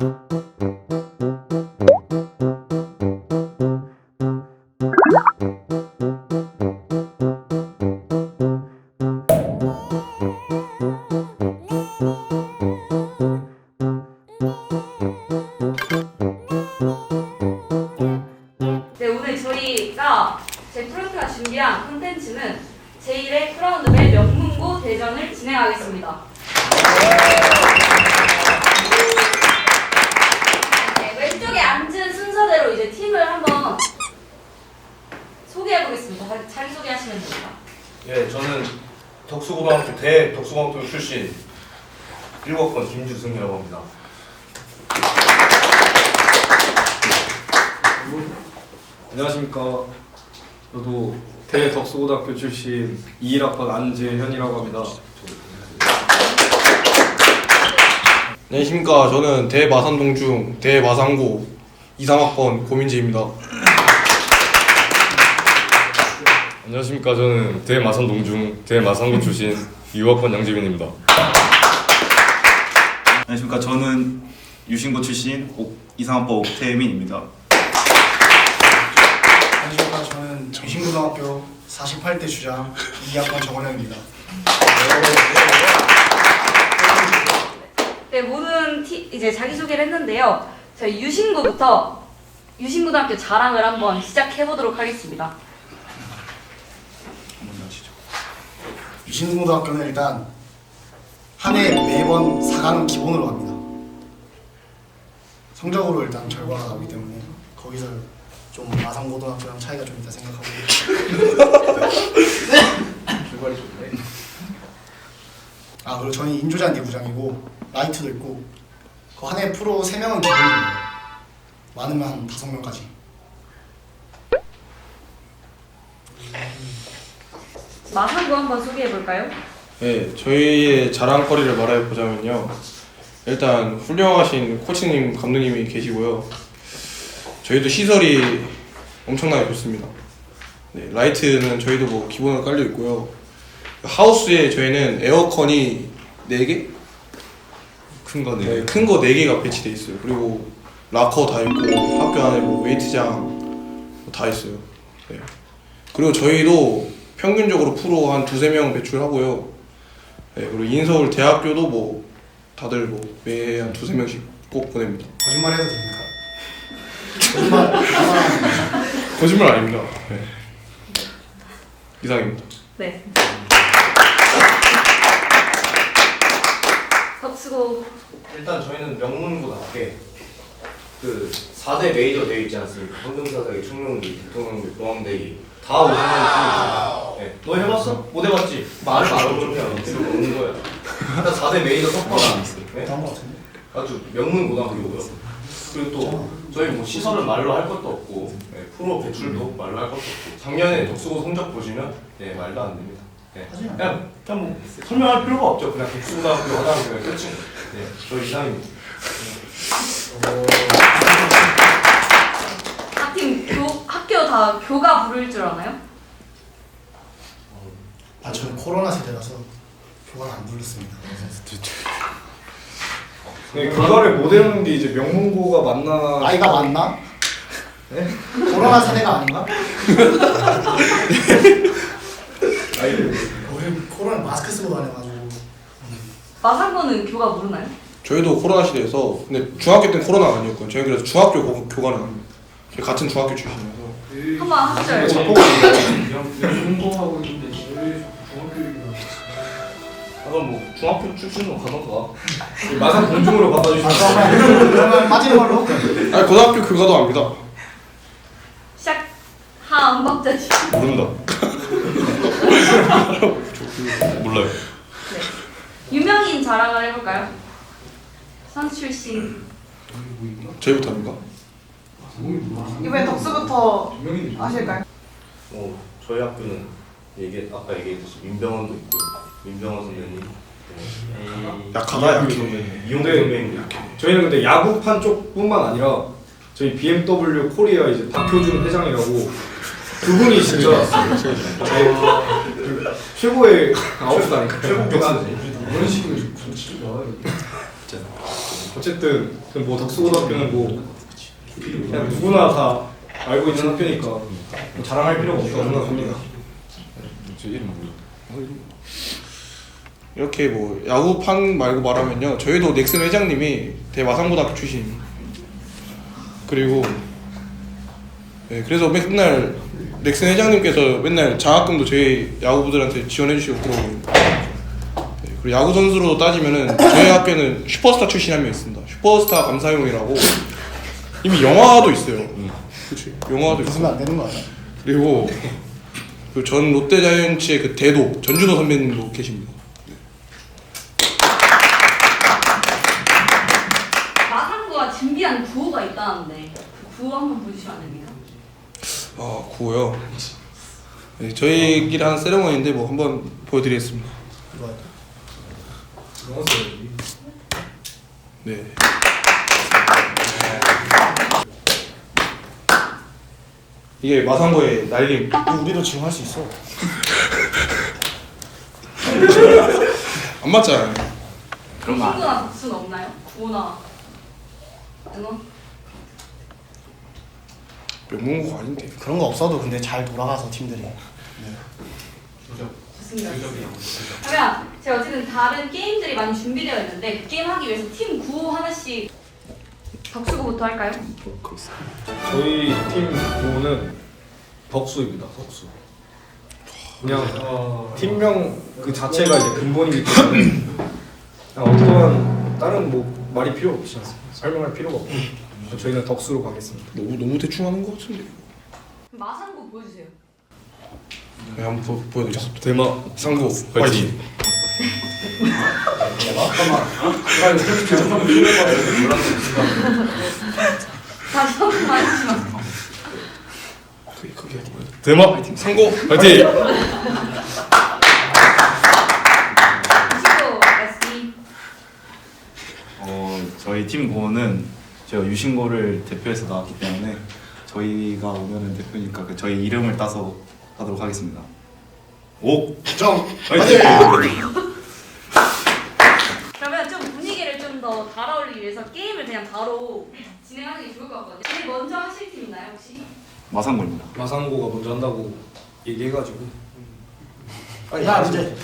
네, 오늘 저희가 제 프로젝트가 준비한 콘텐츠는 제1회 크라운드벨 명문고 대전을 진행하겠습니다. 예, 저는 덕수고등학교 대 덕수고등학교 출신 1학번 김주승이라고 합니다. 안녕하십니까. 저도 대 덕수고등학교 출신 21학번 안재현이라고 합니다. 안녕하십니까. 저는 대마산동중 대마산고 2, 3학번 고민지입니다. 안녕하십니까. 저는 대마산 동중 대마산고 출신 2학번 양재빈입니다. 안녕하십니까. 저는 유신고 출신 옥, 이상학번 옥태민입니다. 안녕하십니까 저는 정신고등학교 48대 주장 이학번 정원영입니다. 네, 모든 티, 이제 자기소개를 했는데요. 저희 유신고부터 유신고등학교 자랑을 한번 시작해 보도록 하겠습니다. 먼저 하시죠. 유신고등학교는 일단 한 해 매번 4강은 기본으로 갑니다. 성적으로 일단 결과가 나오기 때문에 거기서 좀 마산고등학교랑 차이가 좀 있다 생각하고 아 그리고 저는 인조잔 내부장이고 라이트도 있고 그 한해 프로 3명은 기본입니다. 많으면 한 5명까지 마산고 한번 소개해 볼까요? 네, 저희의 자랑거리를 말해 보자면요. 일단 훌륭하신 코치님, 감독님이 계시고요. 저희도 시설이 엄청나게 좋습니다. 네, 라이트는 저희도 뭐 기본으로 깔려 있고요. 하우스에 저희는 에어컨이 4개? 큰 거네. 네, 큰 거 4개가 배치돼 있어요. 그리고 락커 다 있고 학교 안에 뭐 웨이트장 다 있어요. 네. 그리고 저희도 평균적으로 프로 한 두세 명 배출하고요. 네, 그리고 인서울 대학교도 뭐 다들 뭐 매해 한 두세 명씩 꼭 보냅니다. 거짓말 해도 됩니까? 거짓말 거짓말 아닙니다. 네. 이상입니다. 네. 덕수고 일단 저희는 명문고답게 그 4대 메이저 대회 있지 않습니까? 황금사사기, 충룡기, 대통령기, 공항대기 다 우승하는 팀입니다. 네. 너 해봤어? 못 해봤지? 말을 안 해도 없는 거야. 일단 4대 메이저 석파가 네? 나온 것 같은데. 아주 명문 고등학교고요. 그리고 또 저희 뭐 시설은 말로 할 것도 없고 네, 프로 배출도 말로 할 것도 없고 작년에 독수고 성적 보시면 네, 말도 안 됩니다. 네. 그냥 그냥 뭐 설명할 필요가 없죠. 그냥 독수고등학교 하다는 게 끝인 거예요. 네, 저 이상입니다. 학팀 교 학교 다 교가 부를 줄 아나요? 코로나 세대라서 교관 안 불렀습니다. 네, 그거를 못 외우는 게 이제 명문고가 맞나? 나이가 많나? 네? 코로나 세대가 아닌가? 아니, 우리 코로나 마스크 쓰고 다녀가지고 마산고는 교가 모르나요? 저희도 코로나 시대에서 근데 중학교 때는 코로나 아니었고요. 저희 그래서 중학교 고, 교관을 합니다. 저희 같은 중학교 출신이어서 한번 한절 명문고하고 있는데 그럼 뭐 중학교 출신으로 가던가. 마산 공중으로 바꿔주시면 그러면 빠지는 걸로 아니 고등학교 교가도 압니다. 시작 하한 박자씩 모른다. 몰라요. 네. 유명인 자랑을 해볼까요? 선수 출신 저희부터 합니까? 이번에 덕수부터 하실까요? 뭐 저희 학교는 얘기 아까 얘기했듯이 민병헌도 있고 민병헌 선배님, 네. 약하다 약해. 이용대 네. 선배님도 있고. 저희는 근데 야구판 쪽뿐만 아니라 저희 BMW 코리아 이제 박효준 회장이라고 그분이 진짜 저희 그 최고의 아웃풋 아닌가요? 최고 교수지. 이런 식으로 정치가 어쨌든 그뭐 덕수고등학교는 뭐 그냥 누구나 다 알고 있는 학교니까 뭐 자랑할 필요가 없다고 생각합니다. 이 렇게 뭐 야구판 말고 말하면요. 저희도 넥슨 회장님이 대마산고등학교 출신. 그리고 네, 그래서 맨날 넥슨 회장님께서 맨날 장학금도 저희 야구부들한테 지원해 주시고 그러고. 네, 그리고 야구 선수로 따지면은 저희 학교는 슈퍼스타 출신 한 명 있습니다. 슈퍼스타 감사용이라고. 이미 영화도 있어요. 그치? 영화도 있어요. 웃으면 안 되는 거 아니야? 그리고 그 전 롯데자이언츠의 그 대도 전준호 선배님도 계십니다. 준비한 구호가 있다는데 그 구호 한번 보여주시면 안 됩니까? 아 구호요. 네, 저희끼리 한 세레머니인데 뭐 한번 보여드리겠습니다. 이거 네. 이게 마상고의 날림. 우리도 지금 할 수 있어. 안 맞잖아요. 그런 거 안- 친구나 없나요? 구호나 응원? 명문고 아닌데. 그런 거 없어도 근데 잘 돌아가서 팀들이. 좋습니다. 그러면 제가 어쨌든 다른 게임들이 많이 준비되어 있는데 그 게임 하기 위해서 팀 구호 하나씩 덕수구부터 할까요? 저희 팀 구호는 덕수입니다. 덕수. 그냥 팀명 그 자체가 이제 근본이기 때문에 그냥 어떠한 다른 뭐 말이 필요 없지 않습니까? 설명할 필요가 없고 저희는 덕수로 가겠습니다. 너무 너무 대충 하는 것 같은데. 마상구 보여주세요. 네, 한번 보, 보여드리겠습니다. 대마 상고 화이팅. 다시 한 번만 해주시면. 대마 상고 화이팅. 친구 말씀 어, 저희 팀 고는 제가 유신고를 대표해서 나왔기 때문에 저희가 오면은 대표니까 그 저희 이름을 따서 하도록 하겠습니다. 옥정 화이팅! 그러면 좀 분위기를 좀 더 달아올리기 위해서 게임을 그냥 바로 진행하는 게 좋을 것 같거든요. 제일 먼저 하실 팀 있나요 혹시? 마상고입니다. 마상고가 먼저 한다고 얘기해가지고 야 이제